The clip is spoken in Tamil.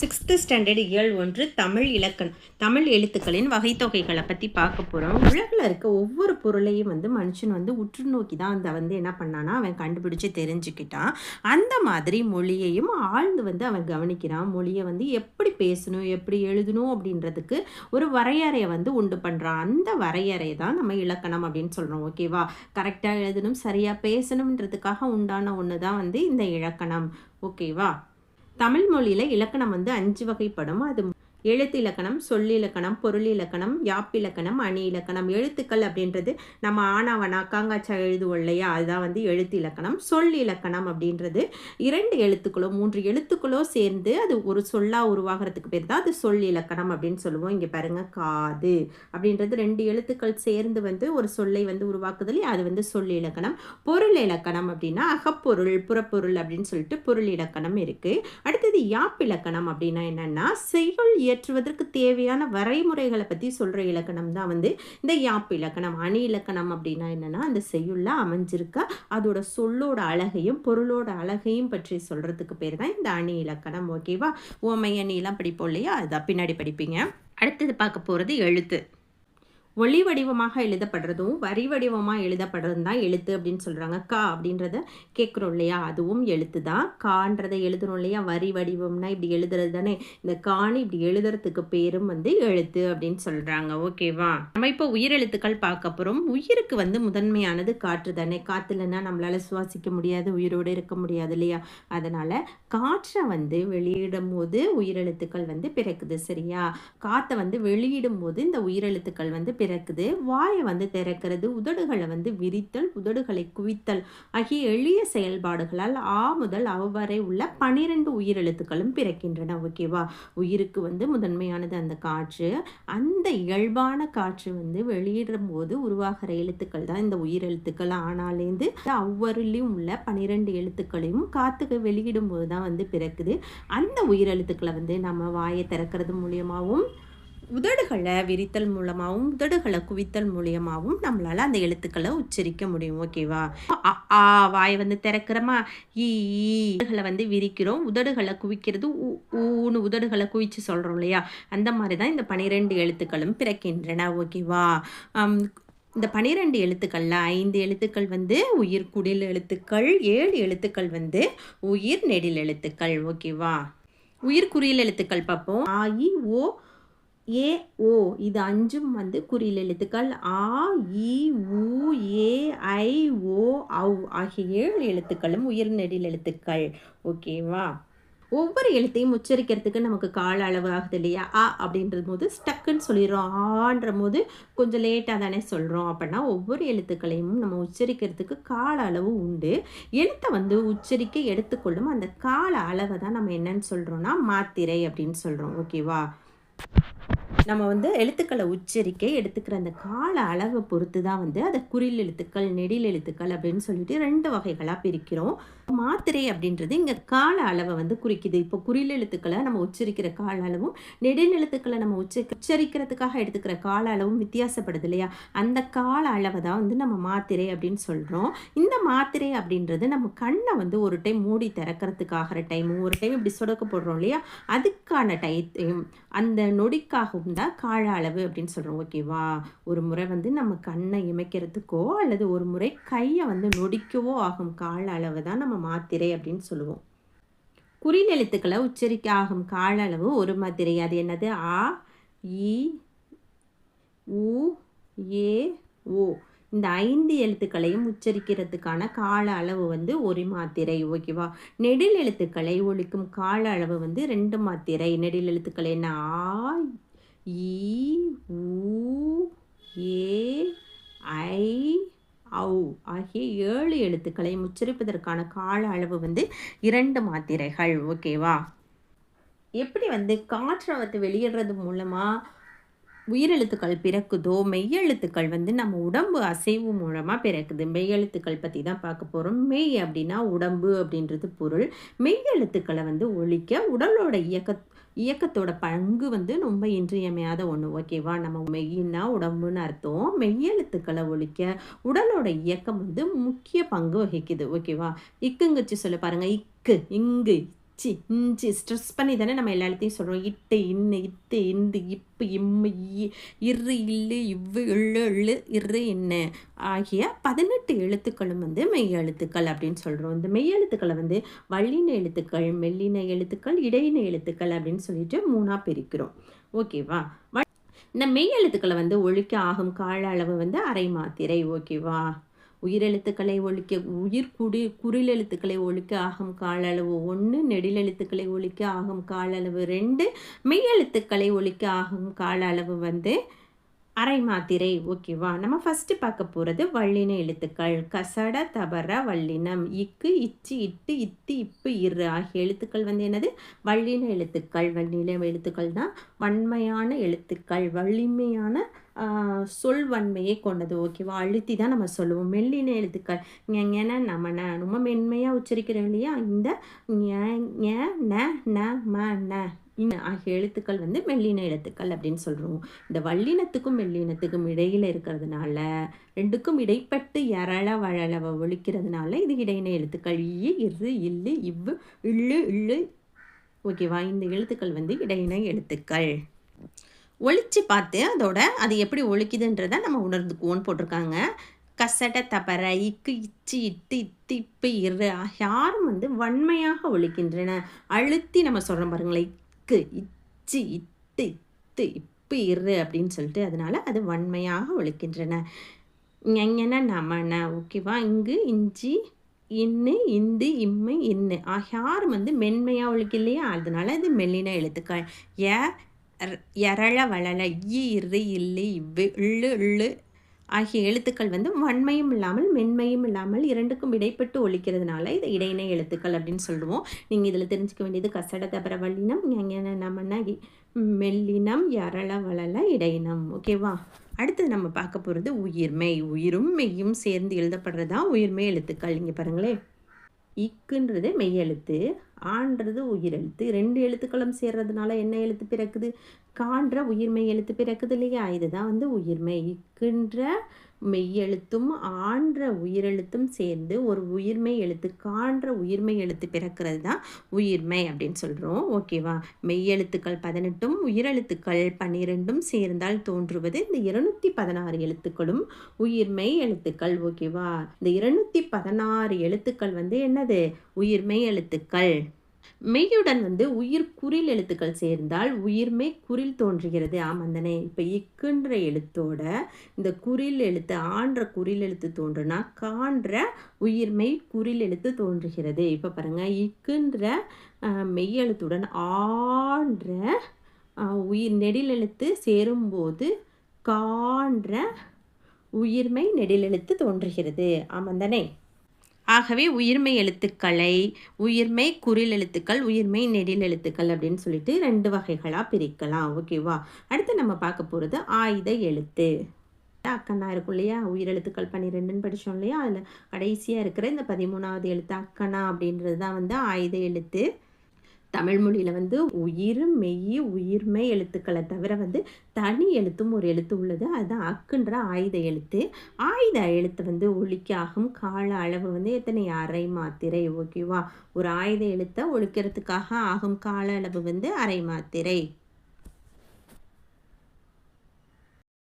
சிக்ஸ்த்து ஸ்டாண்டர்ட் இயல் ஒன்று தமிழ் இலக்கணம். தமிழ் எழுத்துக்களின் வகைத்தொகைகளை பற்றி பார்க்க போகிறோம் உலகில் இருக்க ஒவ்வொரு பொருளையும் வந்து மனுஷன் வந்து உற்று நோக்கி தான் அந்த வந்து என்ன பண்ணானா அவன் கண்டுபிடிச்சு தெரிஞ்சுக்கிட்டான். அந்த மாதிரி மொழியையும் ஆழ்ந்து வந்து அவன் கவனிக்கிறான். மொழியை வந்து எப்படி பேசணும் எப்படி எழுதணும் அப்படின்றதுக்கு ஒரு வரையறையை வந்து உண்டு பண்ணுறான் அந்த வரையறையை தான் நம்ம இலக்கணம் அப்படின்னு சொல்கிறோம் ஓகேவா கரெக்டாக எழுதணும் சரியாக பேசணுன்றதுக்காக உண்டான ஒன்று தான் வந்து இந்த இலக்கணம் ஓகேவா தமிழ் மொழியில் இலக்கணம் வந்து அஞ்சு வகைப்படும். அது எழுத்து இலக்கணம் சொல்லிலக்கணம் பொருள் இலக்கணம் யாப்பிலக்கணம் அணி இலக்கணம் எழுத்துக்கள் அப்படின்றது நம்ம ஆனாவனா காங்காச்சா எழுதுவோம் இல்லையா? அதுதான் வந்து எழுத்து இலக்கணம் சொல் இலக்கணம் அப்படின்றது. இரண்டு எழுத்துக்களோ மூன்று எழுத்துக்களோ சேர்ந்து அது ஒரு சொல்லாக உருவாகிறதுக்கு பேர் தான் அது சொல் இலக்கணம் அப்படின்னு சொல்லுவோம். இங்கே பாருங்க காது அப்படின்றது ரெண்டு எழுத்துக்கள் சேர்ந்து வந்து ஒரு சொல்லை வந்து உருவாக்குது இல்லையா? அது வந்து சொல் இலக்கணம் பொருள் இலக்கணம் அப்படின்னா அகப்பொருள் புறப்பொருள் அப்படின்னு சொல்லிட்டு பொருள் இலக்கணம் இருக்குது அடுத்தது யாப்பிலக்கணம் அப்படின்னா என்னென்னா செய்யுள் ஏற்றுவதற்கு தேவையான வரைமுறைகளை பற்றி சொல்கிற இலக்கணம் தான் வந்து இந்த யாப்பு இலக்கணம் அணி இலக்கணம் அப்படின்னா என்னென்னா அந்த செய்யுள்ள அமைஞ்சிருக்க அதோட சொல்லோட அழகையும் பொருளோட அழகையும் பற்றி சொல்கிறதுக்கு பேர் தான் இந்த அணி இலக்கணம் ஓகேவா ஓமை அணிலாம் படிப்போம் இல்லையா? அதான் பின்னாடி படிப்பீங்க. அடுத்தது பார்க்க போகிறது எழுத்து. ஒளி வடிவமாக எழுதப்படுறதும் வரி வடிவமாக எழுதப்படுறதும் தான் எழுத்து அப்படின்னு சொல்கிறாங்க கா அப்படின்றத கேட்குறோம் இல்லையா? அதுவும் எழுத்து தான் கான்றதை எழுதுறோம் இல்லையா? வரி வடிவம்னா இப்படி எழுதுறது தானே? இந்த காணி இப்படி எழுதுறதுக்கு பேரும் வந்து எழுத்து அப்படின்னு சொல்கிறாங்க ஓகேவா? நம்ம இப்போ உயிரெழுத்துக்கள் பார்க்க போகிறோம் உயிருக்கு வந்து முதன்மையானது காற்று தானே? காற்று இல்லைன்னா நம்மளால் சுவாசிக்க முடியாது உயிரோடு இருக்க முடியாது இல்லையா? அதனால் காற்றை வந்து வெளியிடும் போது உயிரெழுத்துக்கள் வந்து பிறக்குது சரியா? காற்றை வந்து வெளியிடும் போது இந்த உயிரெழுத்துக்கள் வந்து திறக்குது. வாயை வந்து திறக்கிறது உதடுகளை வந்து விரித்தல் உதடுகளை குவித்தல் ஆகிய எளிய செயல்பாடுகளால் ஆ முதல் அவ வரை உள்ள பனிரெண்டு உயிரெழுத்துக்களும் பிறக்கின்றன. ஓகேவா உயிருக்கு வந்து முதன்மையானது அந்த காற்று. அந்த இயல்பான காற்று வந்து வெளியிடும் போது உருவாகிற எழுத்துக்கள் தான் இந்த உயிரெழுத்துக்கள். ஆனாலேருந்து ஒவ்வொருலையும் உள்ள பனிரெண்டு எழுத்துக்களையும் காத்துக்கு வெளியிடும் போது தான் வந்து பிறக்குது. அந்த உயிரெழுத்துக்களை வந்து நம்ம வாயை திறக்கிறது மூலியமாகவும் உதடுகளை விரித்தல் மூலமாகவும் உதடுகளை குவித்தல் மூலியமாகவும் நம்மளால் அந்த எழுத்துக்களை உச்சரிக்க முடியும் ஓகேவா அ, ஆ வாய் வந்து திறக்கிறோமா? ஈ உதடுகளை வந்து விரிக்கிறோம். உதடுகளை குவிக்கிறது ஊ ஊன்னு உதடுகளை குவிச்சு சொல்கிறோம் இல்லையா? அந்த மாதிரி தான் இந்த பனிரெண்டு எழுத்துக்களும் பிறக்கின்றன ஓகேவா இந்த பனிரெண்டு எழுத்துக்களில் ஐந்து எழுத்துக்கள் வந்து உயிர் குடில் எழுத்துக்கள் ஏழு எழுத்துக்கள் வந்து உயிர் நெடில் எழுத்துக்கள் ஓகேவா உயிர் குறியல் எழுத்துக்கள் பார்ப்போம். ஆ இ ஓ ஏ ஓ இது அஞ்சும் வந்து குறியில் எழுத்துக்கள். ஆ இ உ ஏ ஐ ஓ அவ் ஆகிய ஏழு எழுத்துக்களும் உயிர் நெடில் எழுத்துக்கள். ஓகேவா ஒவ்வொரு எழுத்தையும் உச்சரிக்கிறதுக்கு நமக்கு கால அளவு ஆகுது இல்லையா? ஆ அப்படின்றது போது ஸ்டக்குன்னு சொல்லிடுறோம். ஆன்ற போது கொஞ்சம் லேட்டாக தானே சொல்கிறோம் அப்படின்னா ஒவ்வொரு எழுத்துக்களையும் நம்ம உச்சரிக்கிறதுக்கு கால அளவு உண்டு. எழுத்தை வந்து உச்சரிக்க எடுத்துக்கொள்ளும் அந்த கால அளவை தான் நம்ம என்னன்னு சொல்கிறோம்னா மாத்திரை அப்படின்னு சொல்கிறோம் ஓகேவா நம்ம வந்து எழுத்துக்களை உச்சரிக்க எடுத்துக்கிற அந்த கால அளவை பொறுத்து தான் வந்து அதை குறில் எழுத்துக்கள் நெடில் எழுத்துக்கள் அப்படின்னு சொல்லிட்டு ரெண்டு வகைகளாக பிரிக்கிறோம். மாத்திரை அப்படின்றது இங்கே கால அளவை வந்து குறிக்குது. இப்போ குறில் எழுத்துக்களை நம்ம உச்சரிக்கிற கால அளவும் நெடில் எழுத்துக்களை நம்ம உச்ச உச்சரிக்கிறதுக்காக எடுத்துக்கிற கால அளவும் வித்தியாசப்படுது இல்லையா? அந்த கால அளவை தான் வந்து நம்ம மாத்திரை அப்படின்னு சொல்கிறோம் இந்த மாத்திரை அப்படின்றது நம்ம கண்ணை வந்து ஒரு டைம் மூடி திறக்கிறதுக்காகிற டைமும் ஒரு டைம் இப்படி சொடக்க போடுறோம் இல்லையா? அதுக்கான டைத்தையும் அந்த நொடிக்காகவும் தான் கால அளவு அப்படின்னு சொல்கிறோம் ஓகேவா ஒரு முறை வந்து நம்ம கண்ணை இமைக்கிறதுக்கோ அல்லது ஒரு முறை கையை வந்து நொடிக்கவோ ஆகும் கால அளவு தான் நம்ம மாத்திரை அப்படின்னு சொல்லுவோம். குறில் எழுத்துக்களை உச்சரிக்க ஆகும் கால அளவு ஒரு மாத்திரை. அது என்னது? ஆ இ உ ஏ ஓ. இந்த ஐந்து எழுத்துக்களையும் உச்சரிக்கிறதுக்கான கால அளவு வந்து ஒரு மாத்திரை. ஓகேவா நெடில் எழுத்துக்களை ஒழிக்கும் கால அளவு வந்து ரெண்டு மாத்திரை. நெடில் எழுத்துக்கள் என்ன? ஆ ஈ ஊ ஏ ஐ ஆகிய ஏழு எழுத்துக்களை உச்சரிப்பதற்கான கால அளவு வந்து இரண்டு மாத்திரைகள். ஓகேவா எப்படி வந்து காற்றை வந்து வெளியிடுறது மூலமாக உயிரெழுத்துக்கள் பிறக்குதோ மெய்யெழுத்துக்கள் வந்து நம்ம உடம்பு அசைவு மூலமாக பிறக்குது. மெய்யெழுத்துக்கள் பற்றி தான் பார்க்க போகிறோம் மெய் அப்படின்னா உடம்பு அப்படின்றது பொருள். மெய்யெழுத்துக்களை வந்து ஒழிக்க உடலோட இயக்க இயக்கத்தோட பங்கு வந்து ரொம்ப இன்றியமையாத ஒன்று ஓகேவா நம்ம மெய்யின்னா உடம்புன்னு அர்த்தம். மெய்யெழுத்துக்களை ஒழிக்க உடலோட இயக்கம் வந்து முக்கிய பங்கு வகிக்குது. ஓகேவா இக்குங்கச்சு சொல்ல பாருங்க. இக்கு இங்கு இச்சி இஞ்சி ஸ்ட்ரெஸ் பண்ணி தானே நம்ம எல்லாத்தையும் சொல்கிறோம் இட்டு இன்னு இத்து இந்து இப்பு இம்மு இ இரு இல்லு இவ்வு இள்ளு இள்ளு இரு என்ன ஆகிய பதினெட்டு எழுத்துக்களும் வந்து மெய் எழுத்துக்கள் அப்படின்னு சொல்கிறோம் இந்த மெய் எழுத்துக்களை வந்து வள்ளின எழுத்துக்கள் மெல்லின எழுத்துக்கள் இடையின எழுத்துக்கள் அப்படின்னு சொல்லிட்டு மூணாக பிரிக்கிறோம். ஓகேவா இந்த மெய் எழுத்துக்களை வந்து ஒழிக்க ஆகும் கால அளவு வந்து அரை மாத்திரை. ஓகேவா உயிரெழுத்துக்களை ஒழிக்க உயிர் குடி குறிலெழுத்துக்களை ஒழிக்க ஆகும் கால அளவு ஒன்று நெடிலெழுத்துக்களை ஒழிக்க ஆகும் கால அளவு ரெண்டு மெய்யெழுத்துக்களை ஒழிக்க ஆகும் கால அளவு வந்து அரை மாத்திரை ஓகேவா? நம்ம ஃபஸ்ட்டு பார்க்க போகிறது வள்ளின எழுத்துக்கள். கசட தபர வள்ளினம் இக்கு இச்சு இட்டு இத்து இப்பு இரு ஆகிய எழுத்துக்கள் வந்து என்னது? வள்ளின எழுத்துக்கள். வள்ளின எழுத்துக்கள் தான் வன்மையான எழுத்துக்கள். வலிமையான சொல் வன்மையை கொண்டது ஓகேவா? அழுத்தி தான் நம்ம சொல்லுவோம். மெல்லின எழுத்துக்கள். ஞன நமன ரொம்ப மென்மையாக உச்சரிக்கிறோம் இல்லையா? இந்த ந ந ம ந. ஆகிய எழுத்துக்கள் வந்து மெல்லின எழுத்துக்கள் அப்படின்னு சொல்கிறோம் இந்த வல்லினத்துக்கும் மெல்லினத்துக்கும் இடையில் இருக்கிறதுனால ரெண்டுக்கும் இடைப்பட்டு எரள வழளவ ஒழிக்கிறதுனால இது இடையின எழுத்துக்கள். ஈ இரு இல்லு இவ்வு இள்ளு இள்ளு ஓகேவா இந்த எழுத்துக்கள் வந்து இடையின எழுத்துக்கள். ஒழிச்சு பார்த்து அதோட அது எப்படி ஒழிக்குதுன்றதை நம்ம உணர்ந்துக்குவோன்னு போட்டிருக்காங்க. கசட தபர இக்கு இச்சு இட்டு இத்து இப்பு இரு யாரும் வந்து வன்மையாக ஒழிக்கின்றன. அழுத்தி நம்ம சொல்கிறோம் பாருங்களேன். இக்கு இச்சி இத்து இத்து இப்பு இரு அப்படின்னு சொல்லிட்டு அதனால் அது வன்மையாக ஒழிக்கின்றன. ஞங்கன நமன ஓகேவா? இங்கு இஞ்சி இன்னு இந்து இம்மை இன்னு. யாரும் வந்து மென்மையாக ஒழிக்க இல்லையா அதனால அது மெல்லின எழுத்துக்கள். ஏ எரள வளல ஈ இரு இல்லு இவ்வு இள்ளு இள்ளு ஆகிய எழுத்துக்கள் வந்து வன்மையும் இல்லாமல் மென்மையும் இல்லாமல் இரண்டுக்கும் இடைப்பட்டு ஒழிக்கிறதுனால இதை இடையினை எழுத்துக்கள் அப்படின்னு சொல்லுவோம். நீங்கள் இதில் தெரிஞ்சுக்க வேண்டியது கசட தபர வல்லினம் நமன்னா மெல்லினம் எரள வளல இடையினம். ஓகேவா? அடுத்தது நம்ம பார்க்க போகிறது உயிர்மை. உயிரும் மெய்யும் சேர்ந்து எழுதப்படுறது தான் உயிர்மை எழுத்துக்கள்? இங்கே பாருங்களேன். இக்குன்றது மெய்யெழுத்து. ஆன்றது உயிரெழுத்து ரெண்டு எழுத்துக்களும் சேர்றதுனால என்ன எழுத்து பிறக்குது? காண்ற உயிர்மை எழுத்து பிறக்குது இல்லையா? இதுதான் வந்து உயிர்மை. இக்குன்ற மெய்யெழுத்தும் ஆன்ற உயிரெழுத்தும் சேர்ந்து ஒரு உயிர்மை எழுத்து காண்ற உயிர்மை எழுத்து பிறக்கிறது தான் உயிர்மை அப்படின்னு சொல்கிறோம் ஓகேவா மெய்யெழுத்துக்கள் பதினெட்டும் உயிரெழுத்துக்கள் பன்னிரெண்டும் சேர்ந்தால் தோன்றுவது இந்த இருநூற்றி பதினாறு எழுத்துக்களும் உயிர்மை எழுத்துக்கள். ஓகேவா இந்த இருநூற்றி பதினாறு எழுத்துக்கள் வந்து என்னது? உயிர்மை எழுத்துக்கள். மெய்யுடன் வந்து உயிர் குறில் எழுத்துக்கள் சேர்ந்தால் உயிர்மெய் குறில் தோன்றுகிறது. ஆமந்தனே இப்போ இக்குன்ற எழுத்தோட இந்த குறில் எழுத்து ஆன்ற குறில் எழுத்து தோன்றுனா காண்ற உயிர்மெய் குறில் எழுத்து தோன்றுகிறது. இப்போ பாருங்கள் இக்குன்ற மெய்யெழுத்துடன் ஆன்ற உயிர் நெடில் எழுத்து சேரும்போது கான்ற உயிர்மை நெடிலெழுத்து தோன்றுகிறது. ஆமந்தனே ஆகவே உயிர்மை எழுத்துக்களை உயிர்மை குரில் எழுத்துக்கள் உயிர்மை நெடில் எழுத்துக்கள் அப்படின்னு சொல்லிட்டு ரெண்டு வகைகளாக பிரிக்கலாம். ஓகேவா அடுத்து நம்ம பார்க்க போகிறது ஆயுத எழுத்து. அக்கண்ணா இருக்கும் இல்லையா? உயிரெழுத்துக்கள் பன்னிரெண்டுன்னு படித்தோம் இல்லையா? அதில் கடைசியாக இருக்கிற இந்த பதிமூணாவது எழுத்து அக்கண்ணா அப்படின்றது தான் வந்து ஆயுத எழுத்து. தமிழ் மொழியில் வந்து உயிர் மெய் உயிர்மை எழுத்துக்களை தவிர வந்து தனி எழுத்தும் ஒரு எழுத்து உள்ளது. அதுதான் அக்குன்ற ஆயுத எழுத்து. ஆயுத எழுத்து வந்து ஒழிக்காகும். கால அளவு வந்து எத்தனை? அரை மாத்திரை. ஓகேவா? ஒரு ஆயுத எழுத்தை ஒழிக்கிறதுக்காக ஆகும் கால அளவு வந்து அரை மாத்திரை.